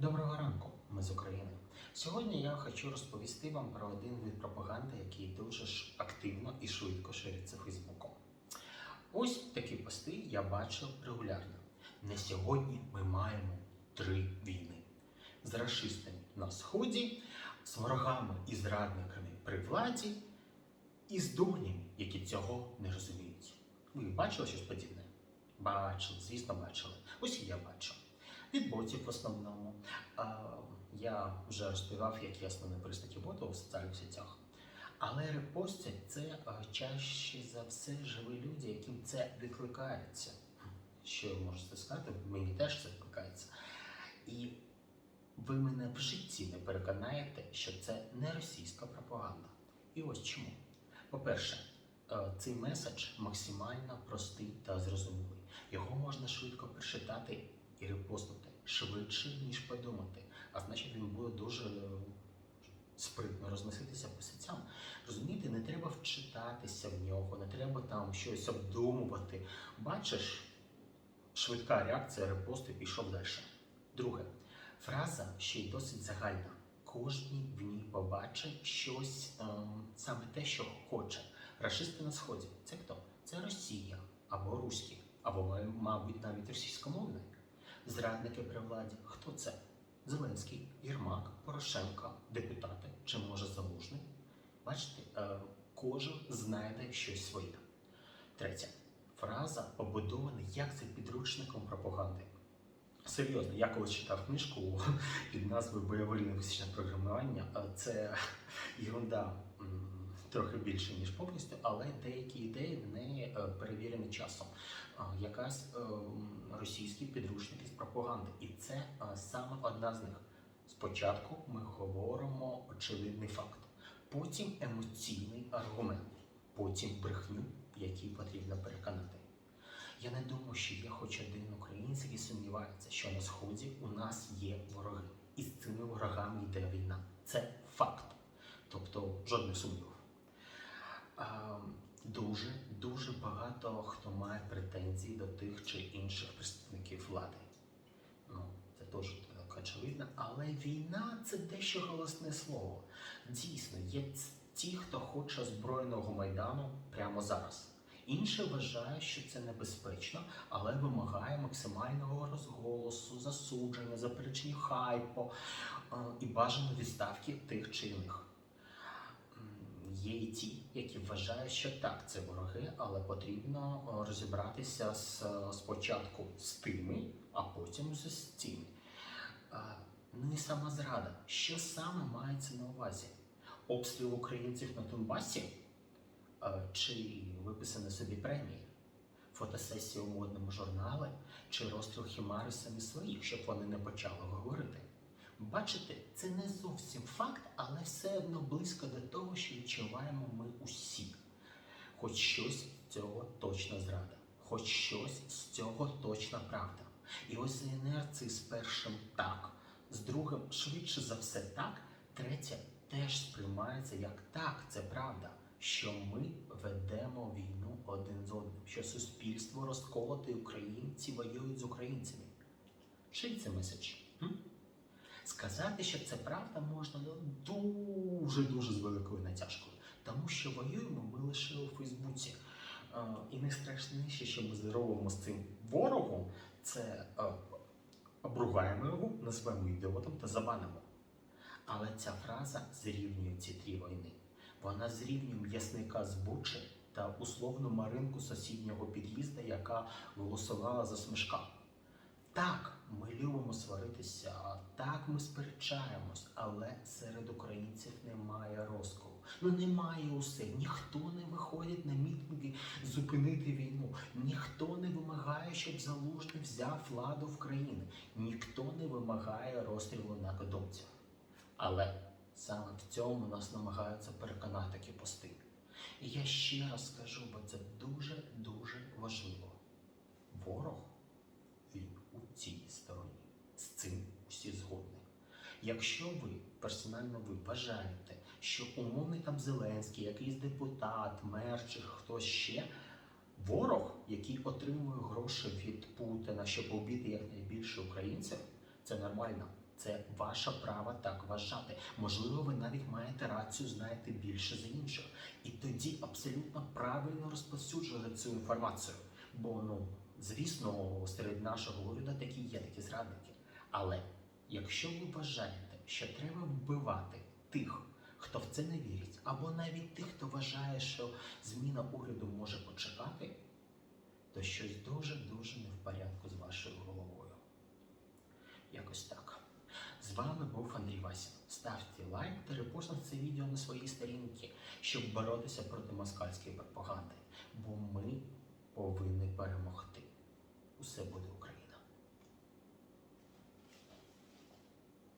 Доброго ранку, ми з України. Сьогодні я хочу розповісти вам про один вид пропаганди, який дуже активно і швидко шириться Фейсбуком. Ось такі пости я бачив регулярно. На сьогодні ми маємо три війни: з расистами на сході, з ворогами і зрадниками при владі, і з дурнями, які цього не розуміють. Ви бачили щось подібне? Бачили, звісно, бачили. Ось і я бачу. Від ботів в основному. Я вже розповідав, які основні признаки боту у соціальних сетях. Але репости це чаще за все живі люди, яким це відкликається. Що ви можете сказати? Мені теж це відкликається. І ви мене в житті не переконаєте, що це не російська пропаганда. І ось чому. По-перше, е, цей меседж максимально простий та зрозумілий. Його можна швидко прочитати і репостнути швидше, ніж подумати. А значить, він буде дуже е, спритно розноситися по сетям. Розумієте, не треба вчитатися в нього, не треба там щось обдумувати. Бачиш, швидка реакція, репост і пішов далі. Друге, фраза ще й досить загальна. Кожен в ній побачить щось ем, саме те, що хоче. Рашисти на сході це хто? Це Росія або Руські, або, мабуть, навіть російськомовний. Зрадники при владі. Хто це? Зеленський, Єрмак, Порошенко, депутати чи може Залужний? Бачите, е, кожен знайде щось своє. Третє. Фраза побудована як за підручником пропаганди. Серйозно, я колись читав книжку під назвою Бойове лінгвістичне програмування. Е, Це ерунда трохи більше, ніж повністю, але деякі ідеї в неї е, перевірені часом. Якась е, російські підручники з пропаганди. І це е, саме одна з них. Спочатку ми говоримо очевидний факт, потім емоційний аргумент, потім брехню, який потрібно переконати. Я не думаю, що є хоч один українець, який сумнівається, що на сході у нас є вороги, і з цими ворогами йде війна. Це факт. Тобто жодних сумнівів. Дуже дуже багато хто має претензії до тих чи інших представників влади. Ну, це теж так очевидно. Але війна це дещо голосне слово. Дійсно, є ті, хто хоче озброєного майдану прямо зараз. Інші вважають, що це небезпечно, але вимагає максимального розголосу, засудження, заперечення хайпу е, і бажано відставки тих чи інших. Є і ті, які вважають, що так, це вороги, але потрібно е, розібратися з, е, спочатку з тими, а потім з тими. Е, Ну і сама зрада. Що саме мається на увазі? Обстріл українців на Донбасі? Чи виписані собі премії? Фотосесії у модному журналі, чи розстріл хімари самі своїх, щоб вони не почали. Бачите, це не зовсім факт, але все одно близько до того, що відчуваємо ми усі. Хоч щось з цього точно зрада, хоч щось з цього точна правда. І ось інерції з першим так, з другим швидше за все так, третє теж сприймається як так, це правда, що ми ведемо війну один з одним, що суспільство розколоте, українці воюють з українцями. Чий це меседж? М? Сказати, що це правда, можна ну, дуже-дуже з великою натяжкою. Тому що воюємо ми лише у Фейсбуці. Е, І найстрашніше, що ми зробимо з цим ворогом, це е, обругаємо його, назвемо ідіотом та забанимо. Але ця фраза зрівнює ці три війни. Вона зрівнює м'ясника з Бучі та условну Маринку сусіднього під'їзду, яка голосувала за смішка. Так, ми любимо сваритися, так ми сперечаємось, але серед українців немає розколу. Ну немає усе. Ніхто не виходить на мітинги зупинити війну. Ніхто не вимагає, щоб залужний взяв владу в країни. Ніхто не вимагає розстрілу накодомців. Але саме в цьому нас намагаються переконати такі пости. І я ще раз скажу, бо це дуже дуже важливо. Ворог у цій стороні. З цим усі згодні. Якщо ви, персонально ви вважаєте, що умовний там Зеленський, якийсь депутат, мер чи хтось ще, ворог, який отримує гроші від Путіна, щоб убити якнайбільше українців, це нормально. Це ваше право так вважати. Можливо, ви навіть маєте рацію, знаєте більше за інших. І тоді абсолютно правильно розповсюджувати цю інформацію. Бо ну, звісно, серед нашого уряду такі є такі зрадники. Але якщо ви вважаєте, що треба вбивати тих, хто в це не вірить, або навіть тих, хто вважає, що зміна уряду може почекати, то щось дуже-дуже не в порядку з вашою головою. Якось так. З вами був Андрій Васін. Ставте лайк та репостніть це відео на свої сторінки, щоб боротися проти москальської пропаганди. Бо ми повинні перемогти. Усе буде Україна.